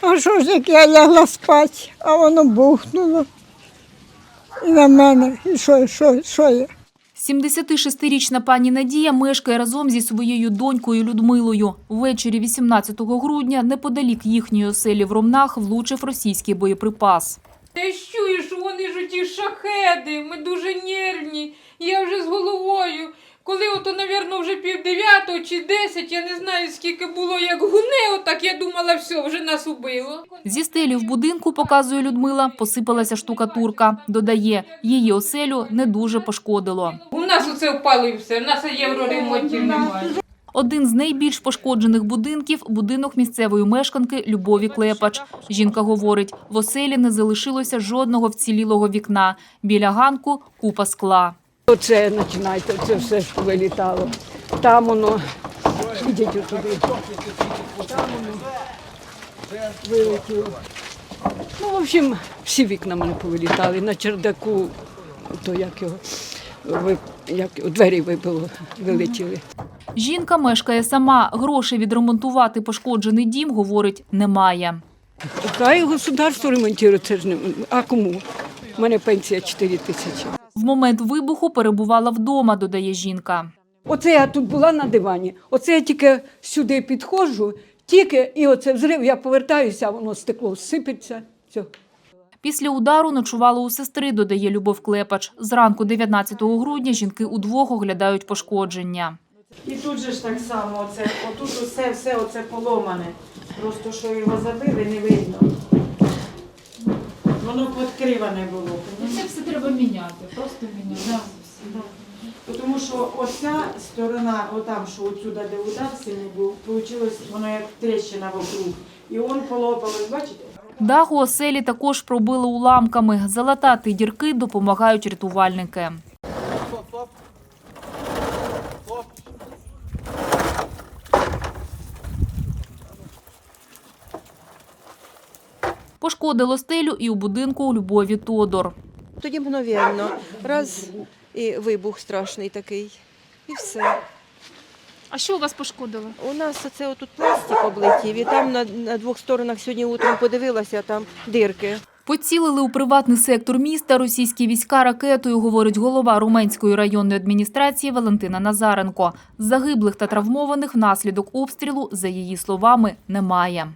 А що ж, як я лягла спати, а воно бухнуло. І на мене. І що, що, що я? 76-річна пані Надія мешкає разом зі своєю донькою Людмилою. Ввечері 18 грудня неподалік їхньої оселі в Ромнах влучив російський боєприпас. Я чую, що вони ж ті шахеди, ми дуже нервні. Я вже з головою. Коли ото, навірно, вже пів дев'ятого чи десять, я не знаю, скільки було, як гуне, отак я думала, все, вже нас убило. Зі стелі в будинку, показує Людмила, посипалася штукатурка. Додає, її оселю не дуже пошкодило. У нас оце впало і все, у нас євроремонтів немає. Один з найбільш пошкоджених будинків – будинок місцевої мешканки Любові Клепач. Жінка говорить, в оселі не залишилося жодного вцілілого вікна. Біля ганку – купа скла. Оце починайте, це все ж вилітало. Там воно, ідіть туди. Там воно вилетіло. Ну, в общем, всі вікна мене повилітали. На чердаку, то як його, як, двері вибило, вилетіли. Жінка мешкає сама. Грошей відремонтувати пошкоджений дім, говорить, немає. Хай государство ремонтує, це ж не, а кому? У мене пенсія 4 тисячі. В момент вибуху перебувала вдома, додає жінка. Оце я тут була на дивані. Оце я тільки сюди підходжу, тільки і оце взрив, я повертаюся, воно стекло сипеться. Все. Після удару ночувала у сестри, додає Любов Клепач. Зранку 19 грудня жінки удвох оглядають пошкодження. І тут же ж так само, оце, отут усе, все оце поломане. Просто що його забили, не видно. Воно підкриване було. Це все треба міняти, просто міняти. Да. Тому що оця сторона, отам, що отсюда, де удар сильний був, вийшло, воно як тріщина вокруг. І он полопалось, бачите? Дах у оселі також пробили уламками. Залатати дірки допомагають рятувальники. Пошкодило стелю і у будинку у Любові Тодор. Тоді мгновенно, раз і вибух страшний такий. І все. А що у вас пошкодило? У нас оце отут пластик облетів, і там на, на двох сторонах сьогодні утром подивилася, там дирки. Поцілили у приватний сектор міста російські війська ракетою, говорить голова Руменської районної адміністрації Валентина Назаренко. Загиблих та травмованих внаслідок обстрілу, за її словами, немає.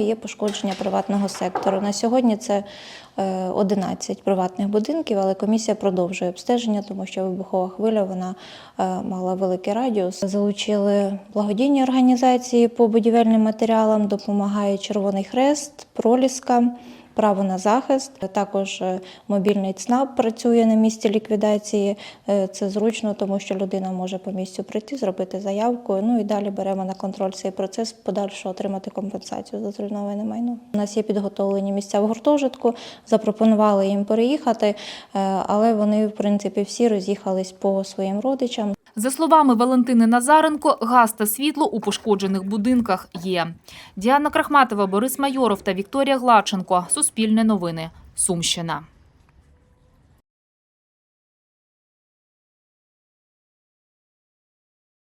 Є пошкодження приватного сектору. На сьогодні це е, 11 приватних будинків, але комісія продовжує обстеження, тому що вибухова хвиля вона е, мала великий радіус. Залучили благодійні організації по будівельним матеріалам, допомагає Червоний Хрест, Проліска. Право на захист, також е, мобільний ЦНАП працює на місці ліквідації. Е, Це зручно, тому що людина може по місцю прийти, зробити заявку. Ну і далі беремо на контроль цей процес, подальше отримати компенсацію за зруйноване майно. У нас є підготовлені місця в гуртожитку, запропонували їм переїхати, е, але вони, в принципі, всі роз'їхались по своїм родичам. За словами Валентини Назаренко, газ та світло у пошкоджених будинках є. Діана Крахматова, Борис Майоров та Вікторія Глаченко. Суспільне новини. Сумщина.